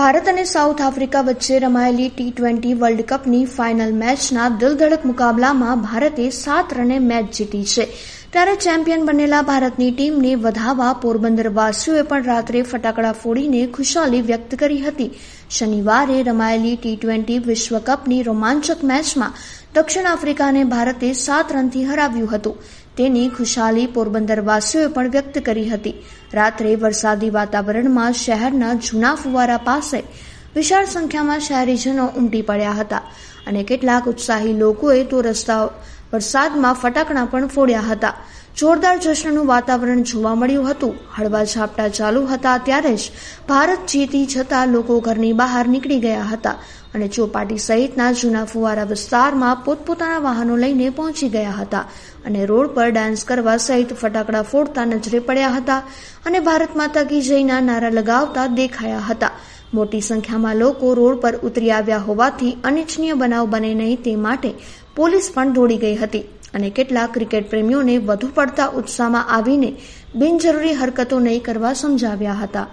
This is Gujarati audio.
ભારત અને સાઉથ આફ્રિકા વચ્ચે રમાયેલી ટી ટ્વેન્ટી વર્લ્ડ કપની ફાઇનલ મેચના દિલધડક મુકાબલામાં ભારતે સાત રને મેચ જીતી છે. ત્યારે ચેમ્પિયન બનેલા ભારતની ટીમને વધાવવા પોરબંદરવાસીઓએ પણ રાત્રે ફટાકડા ફોડીને ખુશાલી વ્યક્ત કરી હતી. શનિવારે રમાયેલી ટી ટ્વેન્ટી વિશ્વકપની રોમાંચક મેચમાં દક્ષિણ આફ્રિકાને ભારતે સાત રનથી હરાવ્યું હતું. તેની ખુશાલી પોરબંદરવાસીઓએ પણ વ્યક્ત કરી હતી. રાત્રે વરસાદી વાતાવરણમાં શહેરના જૂના ફુવારા પાસે વિશાળ સંખ્યામાં શહેરીજનો ઉમટી પડ્યા હતા અને કેટલાક ઉત્સાહી લોકોએ તો રસ્તા વરસાદમાં ફટાકડા પણ ફોડ્યા હતા. જોરદાર જશ્નનું વાતાવરણ જોવા મળ્યું હતું. હળવા ઝાપટા ચાલુ હતા ત્યારે જ ભારત જીતી જતા લોકો ઘરની બહાર નીકળી ગયા હતા અને ચોપાટી સહિતના જૂના ફુવારા વિસ્તારમાં પોતપોતાના વાહનો લઈને પહોંચી ગયા હતા અને રોડ પર ડાન્સ કરવા સહિત ફટાકડા ફોડતા નજરે પડ્યા હતા અને ભારત માતા કી જયના નારા લગાવતા દેખાયા હતા. મોટી સંખ્યામાં લોકો રોડ પર ઉતરી આવ્યા હોવાથી અનિચ્છનીય બનાવ બને નહીં તે માટે પોલીસ પણ દોડી ગઈ હતી અને કેટલાક ક્રિકેટ પ્રેમીઓને વધુ પડતા ઉત્સાહમાં આવીને બિનજરૂરી હરકતો નહીં કરવા સમજાવ્યા હતા.